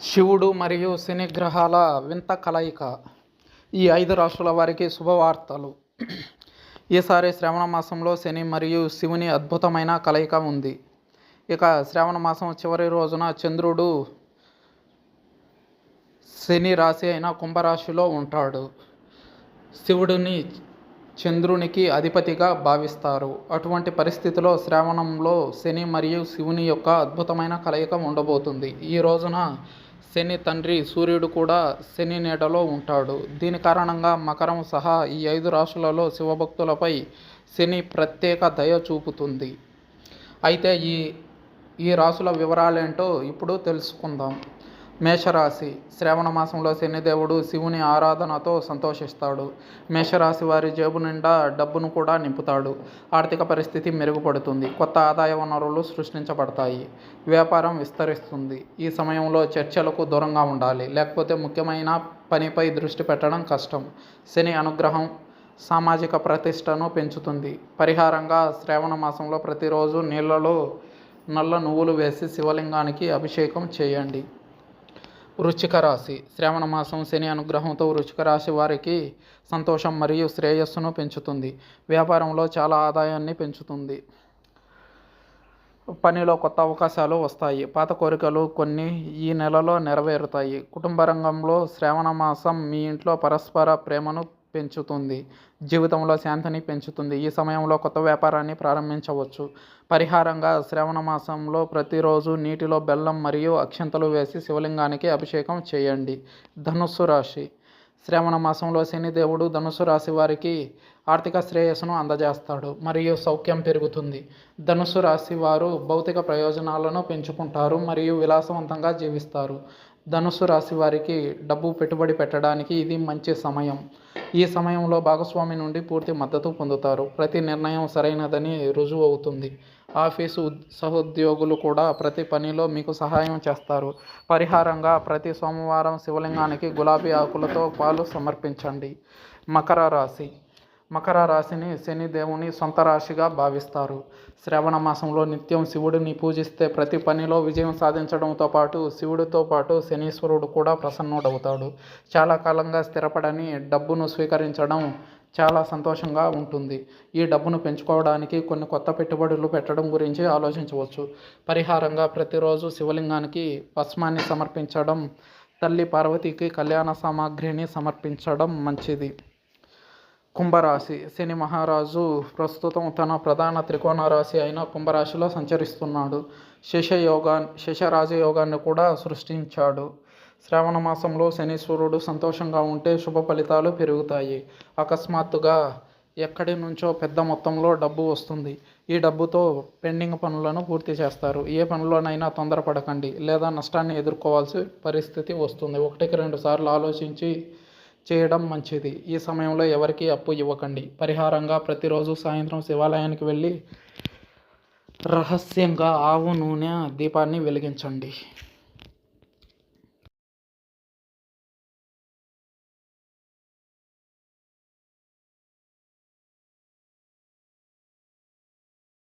శివుడు మరియు శని గ్రహాల వింత కలయిక. ఈ ఐదు రాష్ట్రాల వారికి శుభవార్తలు. ఈసారి శ్రావణ మాసంలో శని మరియు శివుని అద్భుతమైన కలయిక ఉంది. ఇక శ్రావణ మాసం చివరి రోజున చంద్రుడు శని రాశి అయిన కుంభరాశిలో ఉంటాడు. శివుడిని చంద్రునికి అధిపతిగా భావిస్తారు. అటువంటి పరిస్థితిలో శ్రావణంలో శని మరియు శివుని యొక్క అద్భుతమైన కలయిక ఉండబోతుంది. ఈ రోజున శని తండ్రి సూర్యుడు కూడా శని నీడలో ఉంటాడు. దీని కారణంగా మకరం సహా ఈ ఐదు రాశులలో శివభక్తులపై శని ప్రత్యేక దయ చూపుతుంది. అయితే ఈ ఈ రాశుల వివరాలేంటో ఇప్పుడు తెలుసుకుందాం. మేషరాశి. శ్రావణ మాసంలో శనిదేవుడు శివుని ఆరాధనతో సంతోషిస్తాడు. మేషరాశి వారి జేబు నిండా డబ్బును కూడా నింపుతాడు. ఆర్థిక పరిస్థితి మెరుగుపడుతుంది. కొత్త ఆదాయ వనరులు సృష్టించబడతాయి. వ్యాపారం విస్తరిస్తుంది. ఈ సమయంలో చర్చలకు దూరంగా ఉండాలి. లేకపోతే ముఖ్యమైన పనిపై దృష్టి పెట్టడం కష్టం. శని అనుగ్రహం సామాజిక ప్రతిష్టను పెంచుతుంది. పరిహారంగా శ్రావణ మాసంలో ప్రతిరోజు నీళ్ళలో నల్ల నువ్వులు వేసి శివలింగానికి అభిషేకం చేయండి. వృచ్చిక రాశి శ్రావణ మాసం శని అనుగ్రహంతో వృచ్చిక రాశి వారికి సంతోషం మరియు శ్రేయస్సును పెంచుతుంది. వ్యాపారంలో చాలా ఆదాయాన్ని పెంచుతుంది. పనిలో కొత్త అవకాశాలు వస్తాయి. పాత కోరికలు కొన్ని ఈ నెలలో నెరవేరుతాయి. కుటుంబ రంగంలో శ్రావణ మాసం మీ ఇంట్లో పరస్పర ప్రేమను పెంచుతుంది. జీవితంలో శాంతిని పెంచుతుంది. ఈ సమయంలో కొత్త వ్యాపారాన్ని ప్రారంభించవచ్చు. పరిహారంగా శ్రావణ మాసంలో ప్రతిరోజు నీటిలో బెల్లం మరియు అక్షంతలు వేసి శివలింగానికి అభిషేకం చేయండి. ధనుస్సు రాశి. శ్రావణ మాసంలో శనిదేవుడు ధనుసు రాశి వారికి ఆర్థిక శ్రేయస్సును అందజేస్తాడు మరియు సౌఖ్యం పెరుగుతుంది. ధనుసు రాశి వారు భౌతిక ప్రయోజనాలను పెంచుకుంటారు మరియు విలాసవంతంగా జీవిస్తారు. ధనుసు రాశి వారికి డబ్బు పెట్టుబడి పెట్టడానికి ఇది మంచి సమయం. ఈ సమయంలో భాగస్వామి నుండి పూర్తి మద్దతు పొందుతారు. ప్రతి నిర్ణయం సరైనదని రుజువు అవుతుంది. ఆఫీసు సహోద్యోగులు కూడా ప్రతి పనిలో మీకు సహాయం చేస్తారు. పరిహారంగా ప్రతి సోమవారం శివలింగానికి గులాబీ ఆకులతో పాలు సమర్పించండి. మకర రాశి మకర రాశిని శని దేవుని సొంత రాశిగా భావిస్తారు. శ్రవణ మాసంలో నిత్యం శివుడిని పూజిస్తే ప్రతి పనిలో విజయం సాధించడంతో పాటు శివుడితో పాటు శనీశ్వరుడు కూడా ప్రసన్నుడవుతాడు. చాలా కాలంగా స్థిరపడని డబ్బును స్వీకరించడం చాలా సంతోషంగా ఉంటుంది. ఈ డబ్బును పెంచుకోవడానికి కొన్ని కొత్త పెట్టుబడులు పెట్టడం గురించి ఆలోచించవచ్చు. పరిహారంగా ప్రతిరోజు శివలింగానికి పస్మాన్ని సమర్పించడం తల్లి పార్వతికి కళ్యాణ సామాగ్రిని సమర్పించడం మంచిది. కుంభరాశి శని మహారాజు ప్రస్తుతం తన ప్రధాన త్రికోణ రాశి అయిన కుంభరాశిలో సంచరిస్తున్నాడు. శశయోగా శశరాజయోగాన్ని కూడా సృష్టించాడు. శ్రావణ మాసంలో శనీశ్వరుడు సంతోషంగా ఉంటే శుభ ఫలితాలు పెరుగుతాయి. అకస్మాత్తుగా ఎక్కడి నుంచో పెద్ద మొత్తంలో డబ్బు వస్తుంది. ఈ డబ్బుతో పెండింగ్ పనులను పూర్తి చేస్తారు. ఏ పనిలోనైనా తొందరపడకండి లేదా నష్టాన్ని ఎదుర్కోవాల్సి పరిస్థితి వస్తుంది. ఒకటికి రెండు సార్లు ఆలోచించి చేయడం మంచిది. ఈ సమయంలో ఎవరికీ అప్పు ఇవ్వకండి. పరిహారంగా ప్రతిరోజు సాయంత్రం శివాలయానికి వెళ్ళి రహస్యంగా ఆవు నూనె దీపాన్ని వెలిగించండి.